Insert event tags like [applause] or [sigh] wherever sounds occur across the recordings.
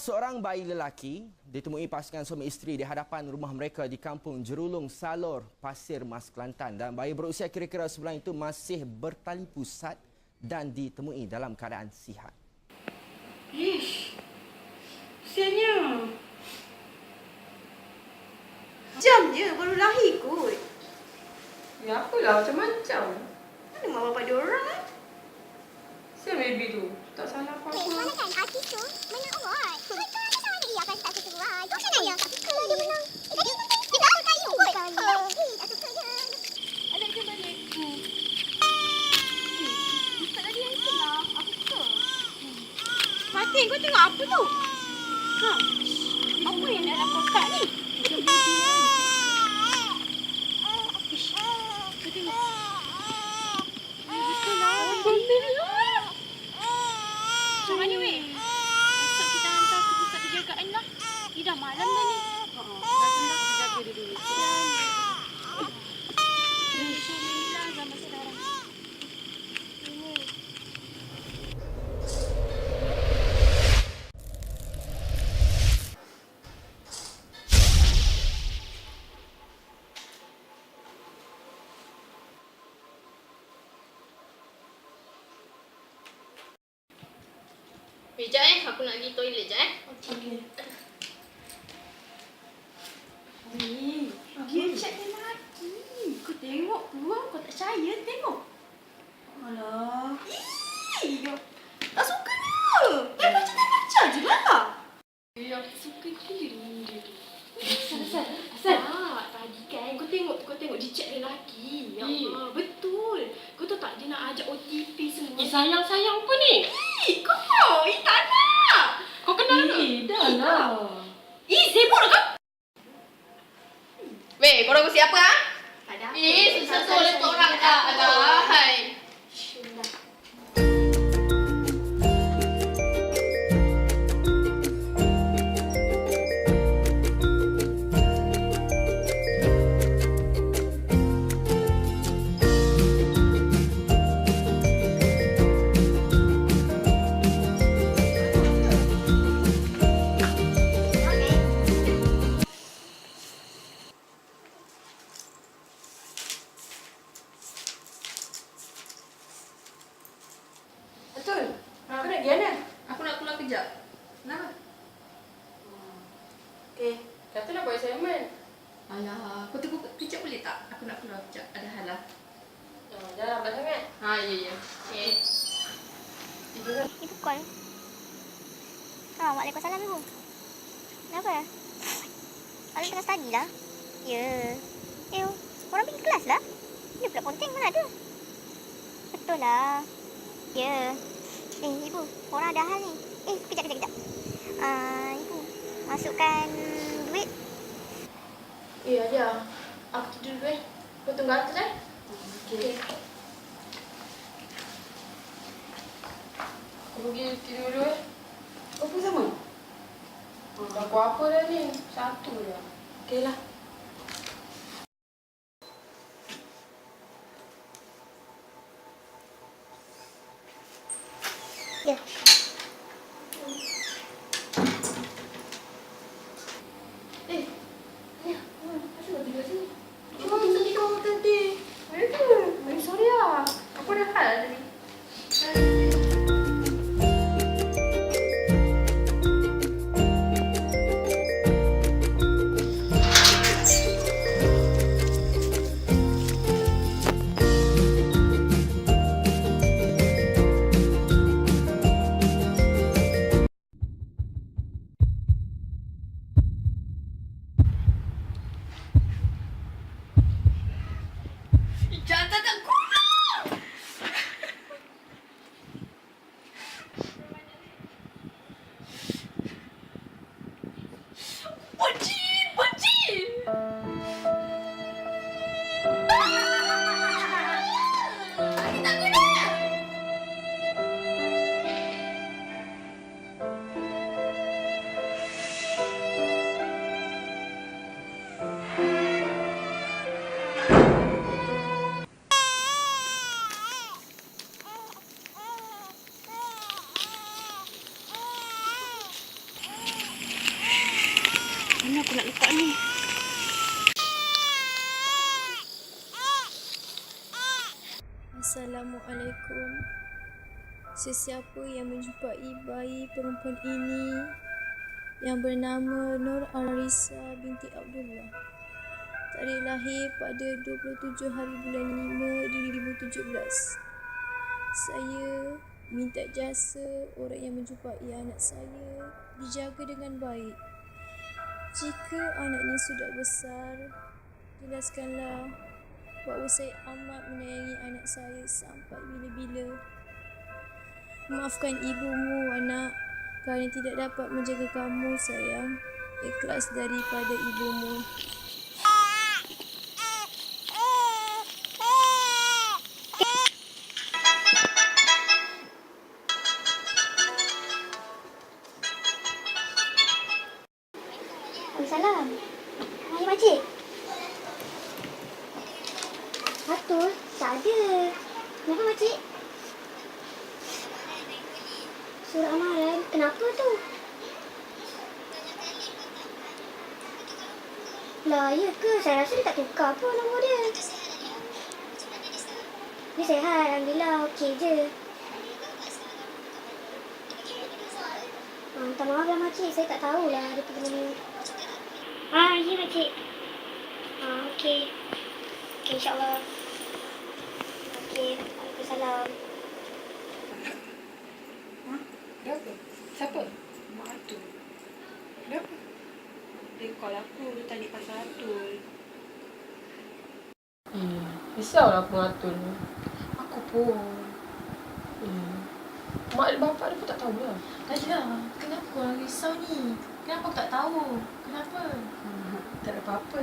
Seorang bayi lelaki ditemui pasangan suami isteri di hadapan rumah mereka di kampung Jerulung Salor, Pasir Mas Kelantan. Dan bayi berusia kira-kira sebulan itu masih bertali pusat dan ditemui dalam keadaan sihat. Ish. Kesiannya. Jam je baru lahir kot. Ya apalah macam-macam. Mana mak bapak dia orang eh? Siapa baby tu? Tak salah Eh, apa-apa. mana kan artis tu menang award. Betul, ada sama lagi akan tak suka award. Macam mana ya? Kalau dia menang. Eh, tadi dia dah kayu kot. Eh, tak suka je. Anak dia balik. Hmm. Yang. Aku suka. Fatin, kau tengok apa tu? Ha? Apa yang dalam kotak ni? Ish. Kau tengok. Eh, betul lah. Betul lah. Macam mana weh? Esok kita hantar ke pusat penjagaan lah. Ni dah malam dah ni. Haa. Dah dah kita jaga dia dulu. Alhamdulillah zaman sekarang. Sekejap eh, aku nak pergi toilet je eh. Okey. Ni, dia chat dia lagi. Kau tengok peluang kau tak percaya tengok. Alah. Ih, sibuk lah kau. Weh, korang mesti apa ah? Ada apa? Eh, susah-susah Ada orang tak. Alahai. Pergi mana? Aku nak keluar kejap. Kenapa? Okey. Kata nak buat assignment. Alah, kau tunggu kejap boleh tak? Aku nak keluar kejap. Ada hal lah. Oh, jangan lambat sangat. Ha, ya, ya. Okay. Ibu call. Ah, Waalaikumsalam ibu. Kenapa? Alim tengah study lah. Ya. Eh, orang pergi kelas lah. Dia pula ponteng mana ada. Betul lah. Ya. Eh, ibu, orang ada hal ni. Eh, kejap, kejap, kejap. Ah, ibu, masukkan duit. Eh, Adia. Aku tidur dulu eh. Kau tunggu atas eh. Okey. Aku pergi tidur dulu eh. Kau pun sama? Aku apa dah ni? Satu je. Okey lah. ተጠቀምኩ Aku nak letak ni. Assalamualaikum. Sesiapa yang menjumpai bayi perempuan ini yang bernama Nur Arisa binti Abdullah. Tarikh lahir pada 27 hari bulan 5 2017. Saya minta jasa orang yang menjumpai anak saya dijaga dengan baik. Jika anak ini sudah besar, jelaskanlah bahawa saya amat menyayangi anak saya sampai bila-bila. Maafkan ibumu, anak, kerana tidak dapat menjaga kamu, sayang. Ikhlas daripada ibumu. Waalaikumsalam. Hai makcik. Betul? Tak ada. Kenapa makcik? Surat amaran. Kenapa tu? Lah, ya ke? Saya rasa dia tak tukar pun nombor dia. Dia sihat. Alhamdulillah. Okey je. Ah, minta maaf lah makcik. Saya tak tahulah dia pergi mana. Ah, ya makcik. Ah, okey. Okey, insyaAllah. Okey, Waalaikumsalam. Kenapa? Siapa? Mak Atul. Kenapa? Dia call aku, dia tanya pasal Atul. Eh, risaulah pengatur ni. Aku pun. Eh, mak dan bapak dia pun tak tahu lah. Ayah, kenapa korang risau ni? Kenapa aku tak tahu? Kenapa? [laughs] Tak ada apa-apa.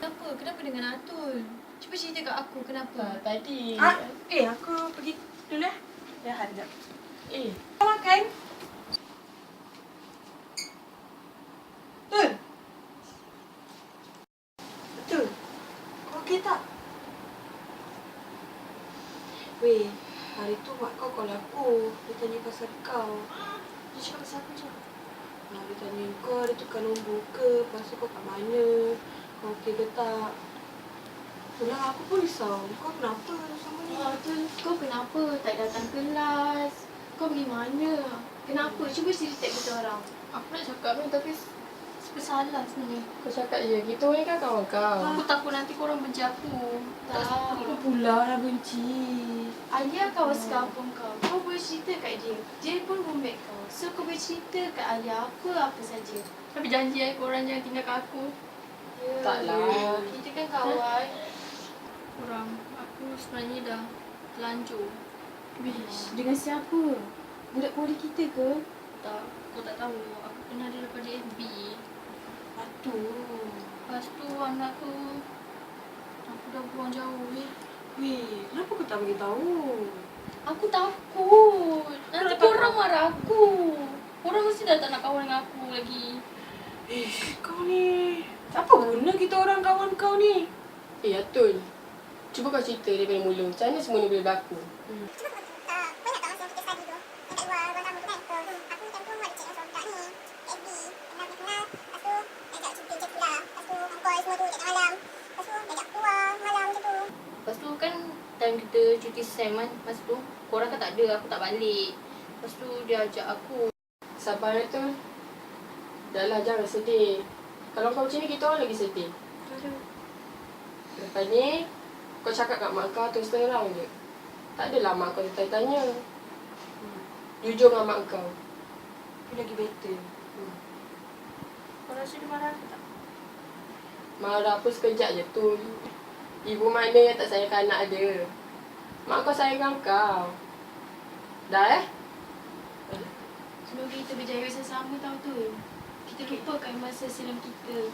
Kenapa? Kenapa dengan Atul? Cuba cerita kat aku kenapa? tadi. Ah, eh, aku pergi dulu eh. Ya, sekejap. Eh, Kau makan? Betul? Betul? Kau okey tak? Weh, hari tu mak kau call aku. Dia tanya pasal kau. Dia cakap pasal apa je? Nah, dia tanya kau ada tukar nombor ke? Lepas tu kau kat mana? Kau okey ke tak? Itulah aku pun risau. Kau kenapa sama ni? Oh, tu kau kenapa tak datang kelas? Kau pergi mana? Kenapa? Cuba cerita kita orang. aku nak cakap ni tapi Bersalah sebenarnya. kau cakap je. Kita ni kan kawan kau. Aku takut nanti korang benci aku. Tak Apa suka. pula nak benci? Ayah kau sekampung kau. Kau boleh cerita kat dia. Dia pun roommate kau. So kau boleh cerita kat ayah apa-apa saja. Tapi janji eh korang jangan tinggalkan aku. Ya. Taklah. Kita kan kawan. Korang, aku sebenarnya dah terlanjur. Wish, dengan siapa? Budak poli kita ke? Tak, kau tak tahu. Aku kenal dia daripada FB. Aduh. Lepas tu anak tu aku dah buang jauh eh. Weh, kenapa kau tak beritahu? Aku takut. Nanti Kenapa korang kau? marah aku. Korang mesti dah tak nak kawan dengan aku lagi. Eh, kau ni... Apa guna kita orang kawan kau ni? Eh, Atul. Cuba kau cerita daripada mula. Macam mana semua ni boleh berlaku? Ah, kau ingat tak masa kita study tu? Yang kat luar ruang tamu tu kan? Aku time tu ada cek dengan seorang budak ni. FB. Kenal dia kenal. Lepas tu, ajak cerita je pula. Lepas tu, angkoi semua tu cek malam. Lepas tu, ajak keluar malam macam tu. Lepas tu kan time kita SEM kan. Lepas tu korang kan tak ada. Aku tak balik. Lepas tu dia ajak aku. Sabar Atul. Dah lah, jangan sedih. Kalau kau macam ni, kita orang lagi sedih. Lepas ni, kau cakap kat mak kau terus terang je. Tak adalah mak kau tanya-tanya. Jujur dengan mak kau. Dia lagi better. Kau rasa dia marah aku tak? Marah apa sekejap je tu. Ibu mana yang tak sayangkan anak dia? Mak kau sayangkan kau. Dah eh? Semoga kita berjaya bersama tau tu. Kita lupakan masa silam kita.